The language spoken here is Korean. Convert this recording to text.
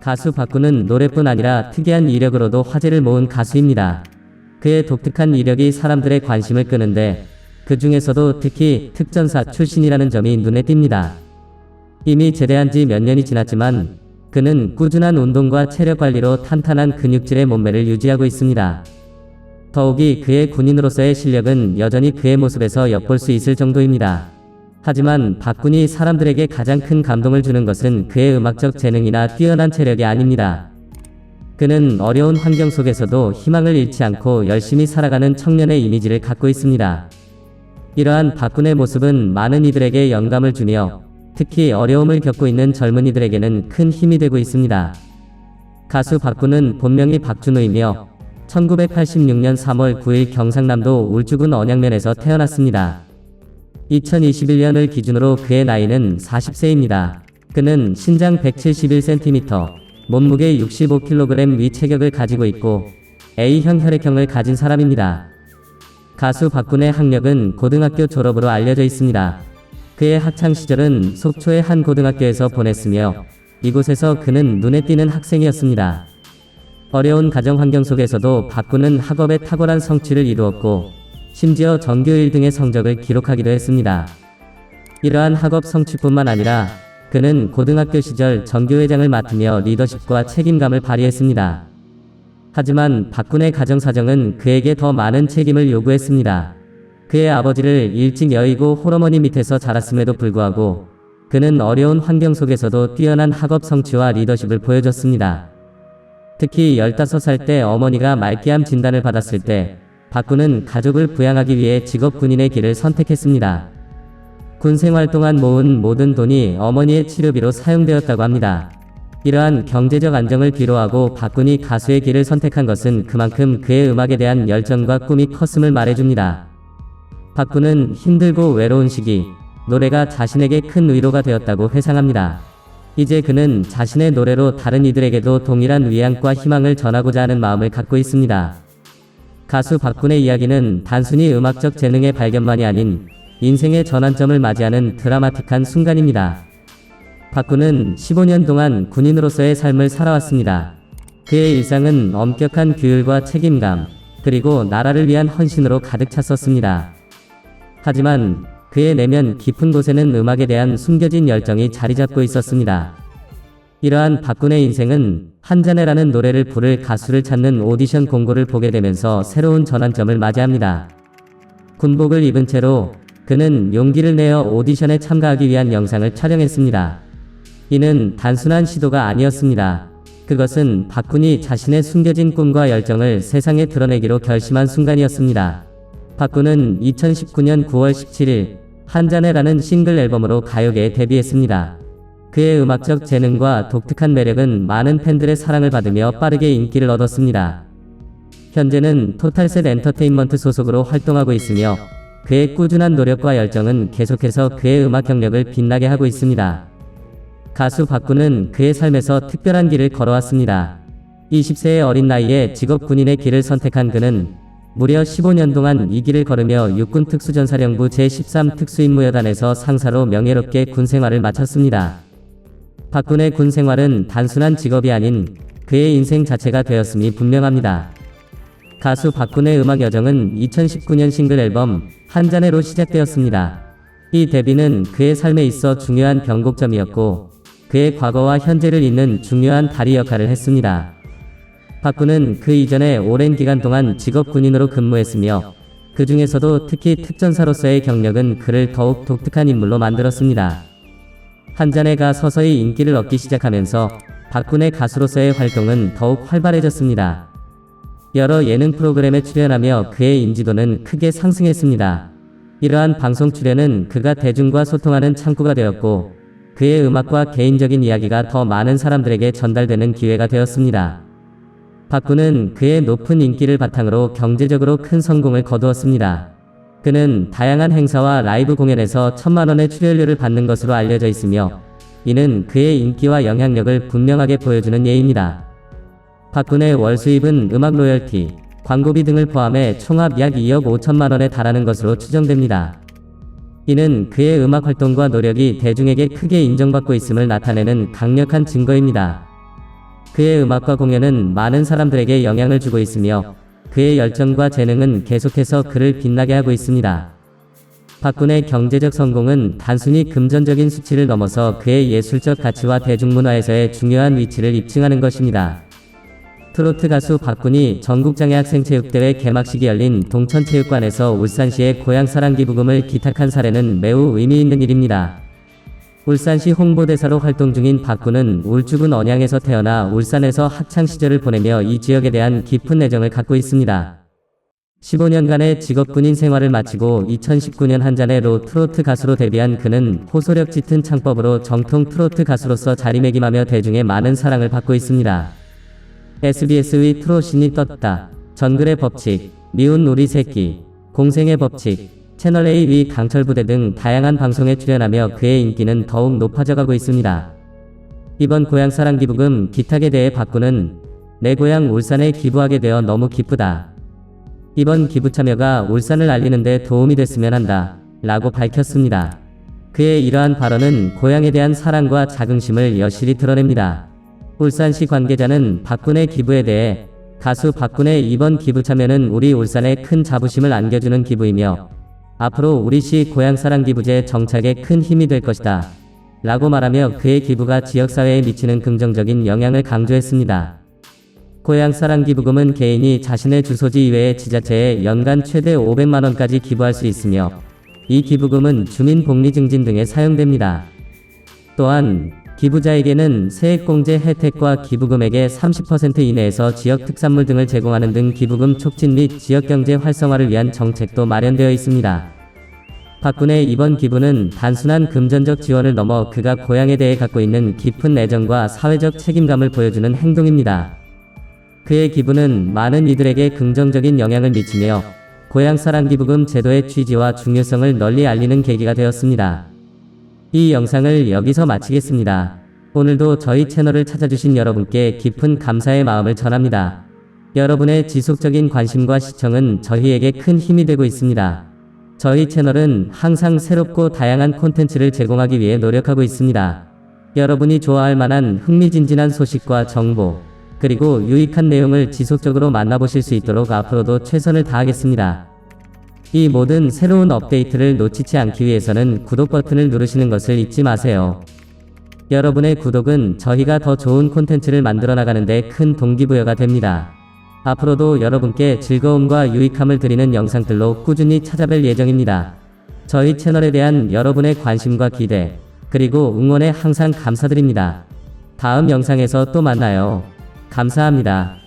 가수 박구는 노래뿐 아니라 특이한 이력으로도 화제를 모은 가수입니다. 그의 독특한 이력이 사람들의 관심을 끄는데 그 중에서도 특히 특전사 출신이라는 점이 눈에 띕니다. 이미 제대한 지 몇 년이 지났지만 그는 꾸준한 운동과 체력 관리로 탄탄한 근육질의 몸매를 유지하고 있습니다. 더욱이 그의 군인으로서의 실력은 여전히 그의 모습에서 엿볼 수 있을 정도입니다. 하지만 박군이 사람들에게 가장 큰 감동을 주는 것은 그의 음악적 재능이나 뛰어난 체력이 아닙니다. 그는 어려운 환경 속에서도 희망을 잃지 않고 열심히 살아가는 청년의 이미지를 갖고 있습니다. 이러한 박군의 모습은 많은 이들에게 영감을 주며 특히 어려움을 겪고 있는 젊은이들에게는 큰 힘이 되고 있습니다. 가수 박군은 본명이 박준호이며 1986년 3월 9일 경상남도 울주군 언양면에서 태어났습니다. 2021년을 기준으로 그의 나이는 40세입니다. 그는 신장 171cm, 몸무게 65kg 위 체격을 가지고 있고 A형 혈액형을 가진 사람입니다. 가수 박군의 학력은 고등학교 졸업으로 알려져 있습니다. 그의 학창 시절은 속초의 한 고등학교에서 보냈으며 이곳에서 그는 눈에 띄는 학생이었습니다. 어려운 가정 환경 속에서도 박군은 학업에 탁월한 성취를 이루었고 심지어 전교 1등의 성적을 기록하기도 했습니다. 이러한 학업 성취뿐만 아니라 그는 고등학교 시절 전교회장을 맡으며 리더십과 책임감을 발휘했습니다. 하지만 박군의 가정 사정은 그에게 더 많은 책임을 요구했습니다. 그의 아버지를 일찍 여의고 홀어머니 밑에서 자랐음에도 불구하고 그는 어려운 환경 속에서도 뛰어난 학업 성취와 리더십을 보여줬습니다. 특히 15살 때 어머니가 말기암 진단을 받았을 때 박군은 가족을 부양하기 위해 직업 군인의 길을 선택했습니다. 군 생활 동안 모은 모든 돈이 어머니의 치료비로 사용되었다고 합니다. 이러한 경제적 안정을 뒤로하고 박군이 가수의 길을 선택한 것은 그만큼 그의 음악에 대한 열정과 꿈이 컸음을 말해줍니다. 박군은 힘들고 외로운 시기, 노래가 자신에게 큰 위로가 되었다고 회상합니다. 이제 그는 자신의 노래로 다른 이들에게도 동일한 위안과 희망을 전하고자 하는 마음을 갖고 있습니다. 가수 박군의 이야기는 단순히 음악적 재능의 발견만이 아닌 인생의 전환점을 맞이하는 드라마틱한 순간입니다. 박군은 15년 동안 군인으로서의 삶을 살아왔습니다. 그의 일상은 엄격한 규율과 책임감, 그리고 나라를 위한 헌신으로 가득 찼었습니다. 하지만 그의 내면 깊은 곳에는 음악에 대한 숨겨진 열정이 자리 잡고 있었습니다. 이러한 박군의 인생은 한잔해라는 노래를 부를 가수를 찾는 오디션 공고를 보게 되면서 새로운 전환점을 맞이합니다. 군복을 입은 채로 그는 용기를 내어 오디션에 참가하기 위한 영상을 촬영했습니다. 이는 단순한 시도가 아니었습니다. 그것은 박군이 자신의 숨겨진 꿈과 열정을 세상에 드러내기로 결심한 순간이었습니다. 박군은 2019년 9월 17일 한잔해라는 싱글 앨범으로 가요계에 데뷔했습니다. 그의 음악적 재능과 독특한 매력은 많은 팬들의 사랑을 받으며 빠르게 인기를 얻었습니다. 현재는 토탈셋 엔터테인먼트 소속으로 활동하고 있으며 그의 꾸준한 노력과 열정은 계속해서 그의 음악 경력을 빛나게 하고 있습니다. 가수 박군은 그의 삶에서 특별한 길을 걸어왔습니다. 20세의 어린 나이에 직업 군인의 길을 선택한 그는 무려 15년 동안 이 길을 걸으며 육군 특수전사령부 제13 특수임무여단에서 상사로 명예롭게 군 생활을 마쳤습니다. 박군의 군 생활은 단순한 직업이 아닌 그의 인생 자체가 되었음이 분명합니다. 가수 박군의 음악 여정은 2019년 싱글 앨범 한 잔해로 시작되었습니다. 이 데뷔는 그의 삶에 있어 중요한 변곡점이었고 그의 과거와 현재를 잇는 중요한 다리 역할을 했습니다. 박군은 그 이전에 오랜 기간 동안 직업 군인으로 근무했으며 그 중에서도 특히 특전사로서의 경력은 그를 더욱 독특한 인물로 만들었습니다. 한잔해가 서서히 인기를 얻기 시작하면서 박군의 가수로서의 활동은 더욱 활발해졌습니다. 여러 예능 프로그램에 출연하며 그의 인지도는 크게 상승했습니다. 이러한 방송 출연은 그가 대중과 소통하는 창구가 되었고 그의 음악과 개인적인 이야기가 더 많은 사람들에게 전달되는 기회가 되었습니다. 박군은 그의 높은 인기를 바탕으로 경제적으로 큰 성공을 거두었습니다. 그는 다양한 행사와 라이브 공연에서 천만원의 출연료를 받는 것으로 알려져 있으며 이는 그의 인기와 영향력을 분명하게 보여주는 예입니다. 박군의 월 수입은 음악 로열티, 광고비 등을 포함해 총합 약 2억 5천만 원에 달하는 것으로 추정됩니다. 이는 그의 음악 활동과 노력이 대중에게 크게 인정받고 있음을 나타내는 강력한 증거입니다. 그의 음악과 공연은 많은 사람들에게 영향을 주고 있으며 그의 열정과 재능은 계속해서 그를 빛나게 하고 있습니다. 박군의 경제적 성공은 단순히 금전적인 수치를 넘어서 그의 예술적 가치와 대중문화에서의 중요한 위치를 입증하는 것입니다. 트로트 가수 박군이 전국장애학생체육대회 개막식이 열린 동천체육관에서 울산시의 고향사랑 기부금을 기탁한 사례는 매우 의미 있는 일입니다. 울산시 홍보대사로 활동 중인 박군은 울주군 언양에서 태어나 울산에서 학창시절을 보내며 이 지역에 대한 깊은 애정을 갖고 있습니다. 15년간의 직업군인 생활을 마치고 2019년 한 잔해로 트로트 가수로 데뷔한 그는 호소력 짙은 창법으로 정통 트로트 가수로서 자리매김하며 대중의 많은 사랑을 받고 있습니다. SBS의 트롯신이 떴다. 정글의 법칙, 미운 우리 새끼, 공생의 법칙, 채널A 위 강철부대 등 다양한 방송에 출연하며 그의 인기는 더욱 높아져가고 있습니다. 이번 고향 사랑 기부금 기탁에 대해 박구는 내 고향 울산에 기부하게 되어 너무 기쁘다. 이번 기부 참여가 울산을 알리는데 도움이 됐으면 한다. 라고 밝혔습니다. 그의 이러한 발언은 고향에 대한 사랑과 자긍심을 여실히 드러냅니다. 울산시 관계자는 박군의 기부에 대해 가수 박군의 이번 기부 참여는 우리 울산에 큰 자부심을 안겨주는 기부이며 앞으로 우리 시 고향사랑 기부제 정착에 큰 힘이 될 것이다. 라고 말하며 그의 기부가 지역사회에 미치는 긍정적인 영향을 강조했습니다. 고향사랑 기부금은 개인이 자신의 주소지 이외의 지자체에 연간 최대 500만원까지 기부할 수 있으며 이 기부금은 주민 복리 증진 등에 사용됩니다. 또한 기부자에게는 세액공제 혜택과 기부금액의 30% 이내에서 지역 특산물 등을 제공하는 등 기부금 촉진 및 지역경제 활성화를 위한 정책도 마련되어 있습니다. 박군의 이번 기부는 단순한 금전적 지원을 넘어 그가 고향에 대해 갖고 있는 깊은 애정과 사회적 책임감을 보여주는 행동입니다. 그의 기부는 많은 이들에게 긍정적인 영향을 미치며 고향사랑 기부금 제도의 취지와 중요성을 널리 알리는 계기가 되었습니다. 이 영상을 여기서 마치겠습니다. 오늘도 저희 채널을 찾아주신 여러분께 깊은 감사의 마음을 전합니다. 여러분의 지속적인 관심과 시청은 저희에게 큰 힘이 되고 있습니다. 저희 채널은 항상 새롭고 다양한 콘텐츠를 제공하기 위해 노력하고 있습니다. 여러분이 좋아할 만한 흥미진진한 소식과 정보, 그리고 유익한 내용을 지속적으로 만나보실 수 있도록 앞으로도 최선을 다하겠습니다. 이 모든 새로운 업데이트를 놓치지 않기 위해서는 구독 버튼을 누르시는 것을 잊지 마세요. 여러분의 구독은 저희가 더 좋은 콘텐츠를 만들어 나가는데 큰 동기부여가 됩니다. 앞으로도 여러분께 즐거움과 유익함을 드리는 영상들로 꾸준히 찾아뵐 예정입니다. 저희 채널에 대한 여러분의 관심과 기대, 그리고 응원에 항상 감사드립니다. 다음 영상에서 또 만나요. 감사합니다.